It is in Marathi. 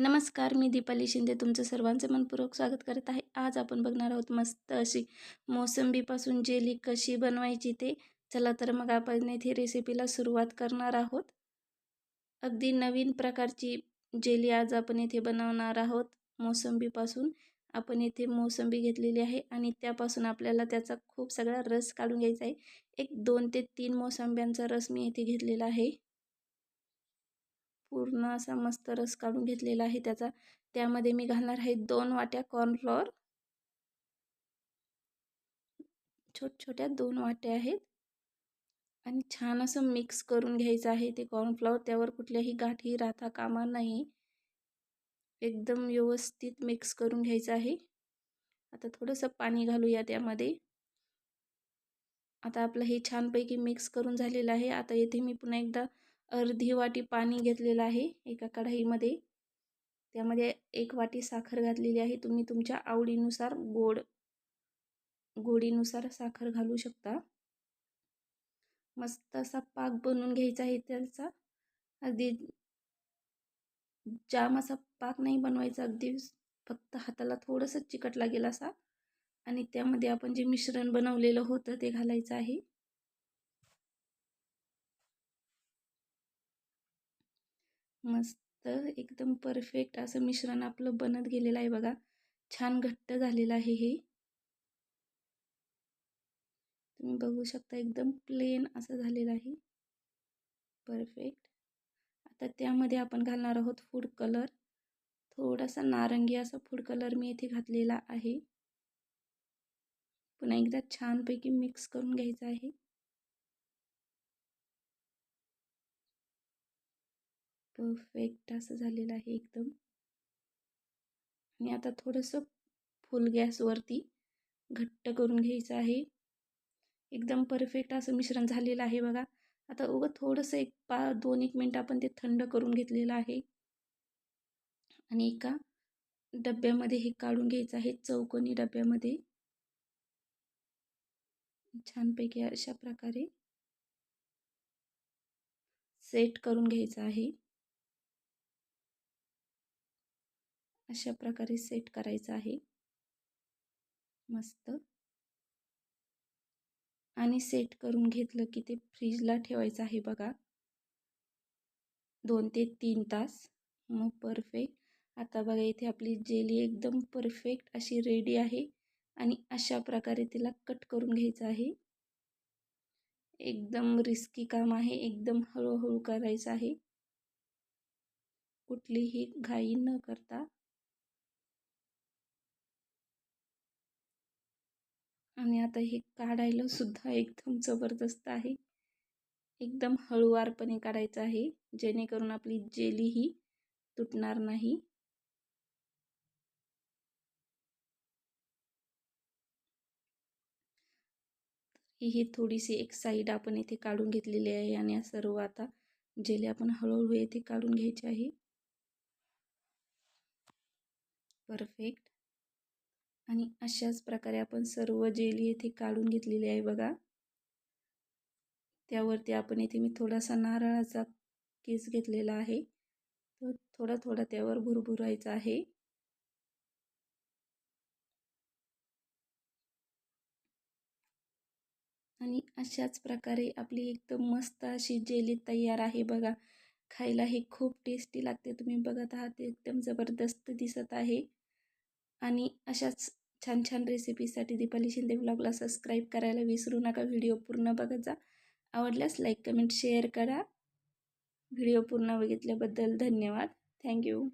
नमस्कार मी दीपाली शिंदे तुमचं सर्वांचं मनपूर्वक स्वागत करत आहे. आज आपण बघणार आहोत मस्त अशी मोसंबीपासून जेली कशी बनवायची ते. चला तर मग आपण येथे रेसिपीला सुरुवात करणार आहोत. अगदी नवीन प्रकारची जेली आज आपण येथे बनवणार आहोत. मोसंबीपासून आपण येथे मोसंबी घेतलेली आहे आणि त्यापासून आपल्याला त्याचा खूप सगळा रस काढून घ्यायचा आहे. एक दोन ते तीन मोसंब्यांचा रस मी येथे घेतलेला आहे. पूर्ण असा मस्त रस काढून घेतलेला आहे त्याचा. त्यामध्ये मी घालणार आहे दोन वाट्या कॉर्नफ्लॉवर छोट छोट्या दोन वाट्या आहेत. आणि छान असं मिक्स करून घ्यायचं आहे ते कॉर्नफ्लॉवर त्यावर कुठल्याही गाठी राहता कामा नाही. एकदम व्यवस्थित मिक्स करून घ्यायचं आहे. आता थोडंसं पाणी घालूया त्यामध्ये. आता आपलं हे छानपैकी मिक्स करून झालेलं आहे. आता येथे मी पुन्हा एकदा अर्धी वाटी पाणी घेतलेलं आहे एका कढाईमध्ये. त्यामध्ये एक वाटी साखर घातलेली आहे. तुम्ही तुमच्या आवडीनुसार गोड गोडीनुसार साखर घालू शकता. मस्त असा पाक बनवून घ्यायचा आहे त्याचा. अगदी जाम असा पाक नाही बनवायचा अगदी फक्त हाताला थोडंसं चिकट लागेल असा. आणि त्यामध्ये आपण जे मिश्रण बनवलेलं होतं ते घालायचं आहे. मस्त एकदम परफेक्ट असं मिश्रण आपलं बनत गेलेलं आहे बघा. छान घट्ट झालेलं आहे हे. तुम्ही बघू शकता एकदम प्लेन असं झालेलं आहे. परफेक्ट आता त्यामध्ये आपण घालणार आहोत फूड कलर थोडासा नारंगी असा फूड कलर मी इथे घातलेला आहे. पुन्हा एकदा छानपैकी मिक्स करून घ्यायचं आहे. परफेक्ट असं झालेलं आहे एकदम. आणि आता थोडंसं फुल गॅसवरती घट्ट करून घ्यायचं आहे. एकदम परफेक्ट असं मिश्रण झालेलं आहे बघा. आता उगं थोडंसं एक पा दोन एक मिनटं आपण ते थंड करून घेतलेलं आहे. आणि एका डब्यामध्ये हे काढून घ्यायचं आहे चौकोनी डब्यामध्ये. छानपैकी अशा प्रकारे सेट करून घ्यायचं आहे. अशा प्रकारे सेट करायचं आहे. मस्त. आणि सेट करून घेतलं की ते फ्रीजला ठेवायचं आहे बघा. दोन ते तीन तास. मग परफेक्ट आता बघा इथे आपली जेली एकदम परफेक्ट अशी रेडी आहे. आणि अशा प्रकारे तिला कट करून घ्यायचं आहे. एकदम रिस्की काम आहे. एकदम हळूहळू करायचं आहे. कुठलीही घाई न करता. आणि आता हे काढायला सुद्धा एकदम जबरदस्त आहे. एकदम हळूवारपणे काढायचं आहे. जेणेकरून आपली जेली ही तुटणार नाही. ही थोडीशी एक साईड आपण इथे काढून घेतलेली आहे आणि सर्व आता जेली आपण हळूहळू येथे काढून घ्यायचे आहे. परफेक्ट आणि अशाच प्रकारे आपण सर्व जेली येथे काढून घेतलेली आहे बघा. त्यावरती आपण इथे मी थोडासा नारळाचा केस घेतलेला आहे. तर थोडा थोडा त्यावर भुरभुरायचा आहे. आणि अशाच प्रकारे आपली एकदम मस्त अशी जेली तयार आहे बघा. खायला हे खूप टेस्टी लागते. तुम्ही बघत आहात एकदम जबरदस्त दिसत आहे. आणि अशाच छान छान रेसिपीसाठी दीपाली शिंदे ब्लॉगला सबस्क्राईब करायला विसरू नका. व्हिडिओ पूर्ण बघत जा. आवडल्यास लाईक कमेंट शेअर करा. व्हिडिओ पूर्ण बघितल्याबद्दल धन्यवाद. थँक्यू